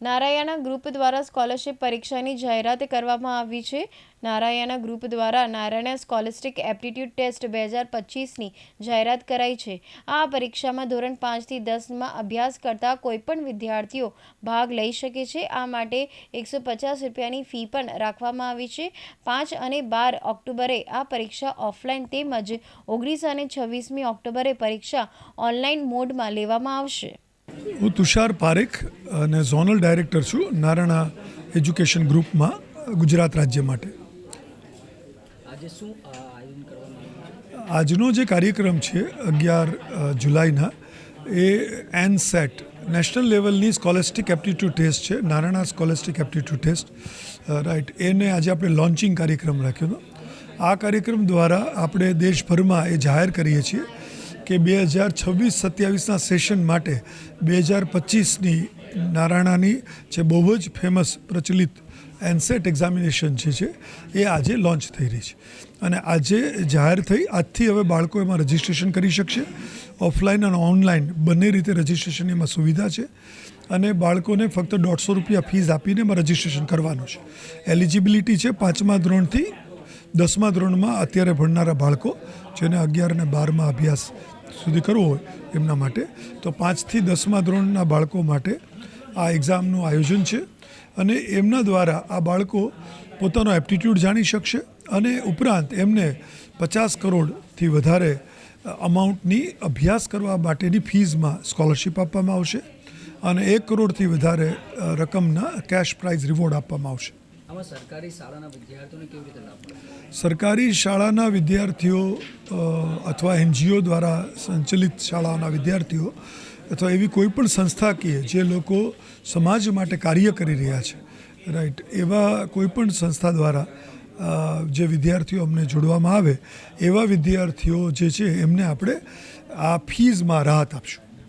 Narayana group દ્વારા scholarship પરીક્ષાની જાહેરાત કરવામાં આવી છે. નારાયણા ગ્રુપ દ્વારા નારાયણા સ્કોલસ્ટિક એપ્ટિટ્યૂડ ટેસ્ટ બે હજાર પચીસની જાહેરાત કરાઈ છે. આ પરીક્ષામાં ધોરણ પાંચથી દસમાં અભ્યાસ કરતા કોઈપણ વિદ્યાર્થીઓ ભાગ લઈ શકે છે. આ માટે એકસો પચાસ રૂપિયાની ફી પણ રાખવામાં આવી છે. પાંચ અને બાર ઓક્ટોબરે આ પરીક્ષા ઓફલાઈન તેમજ ઓગણીસ અને છવ્વીસમી ઓક્ટોબરે પરીક્ષા ઓનલાઈન મોડમાં લેવામાં આવશે. હું તુષાર પારેખ અને ઝોનલ ડાયરેક્ટર છું નારાયણા એજ્યુકેશન ગ્રુપમાં ગુજરાત રાજ્ય માટે. આજનો જે કાર્યક્રમ છે અગિયાર જુલાઈના એ એન સેટ નેશનલ લેવલની સ્કોલેસ્ટિક એપ્ટિટ્યૂડ ટેસ્ટ છે Narayana scholastic aptitude test. Right એને આજે આપણે લોન્ચિંગ કાર્યક્રમ રાખ્યો હતો. આ કાર્યક્રમ દ્વારા આપણે દેશભરમાં એ જાહેર કરીએ છીએ કે બે હજાર છવ્વીસ સત્યાવીસના સેશન માટે બે હજાર પચીસની નારાયણાની જે બહુ જ ફેમસ પ્રચલિત એનસેટ એક્ઝામિનેશન જે છે, એ આજે લોન્ચ થઈ રહી છે. અને આજે જાહેર થઈ, આજથી હવે બાળકો એમાં રજિસ્ટ્રેશન કરી શકશે. ઓફલાઈન અને ઓનલાઈન બંને રીતે રજીસ્ટ્રેશન એમાં સુવિધા છે. અને બાળકોને ફક્ત દોઢસો રૂપિયા ફીસ આપીને એમાં રજીસ્ટ્રેશન કરવાનું છે. એલિજિબિલિટી છે પાંચમા ધોરણથી દસમા ધોરણમાં અત્યારે ભણનારા બાળકો, જેને અગિયાર અને બારમાં અભ્યાસ સુધી કરવો હોય એમના માટે. તો પાંચથી દસમા ધોરણના બાળકો માટે આ એક્ઝામનું આયોજન છે અને એમના દ્વારા આ બાળકો પોતાનો એપ્ટિટ્યૂડ જાણી શકશે અને ઉપરાંત એમને પચાસ કરોડથી વધારે અમાઉન્ટની અભ્યાસ કરવા માટેની ફીઝમાં સ્કોલરશિપ આપવામાં આવશે અને એક કરોડથી વધારે રકમના કેશ પ્રાઇઝ રિવોર્ડ આપવામાં આવશે. સરકારી શાળાના વિદ્યાર્થીઓને કેવી રીતે લાભ મળે? વિદ્યાર્થીઓ અથવા એનજીઓ દ્વારા સંચાલિત શાળાઓના વિદ્યાર્થીઓ અથવા એવી કોઈ પણ સંસ્થાકીય જે લોકો સમાજ માટે કાર્ય કરી રહ્યા છે રાઈટ એવા કોઈ પણ સંસ્થા દ્વારા જે વિદ્યાર્થીઓ અમને જોડવામાં આવે, એવા વિદ્યાર્થીઓ જે છે એમને આપણે આ ફીઝમાં રાહત આપશું.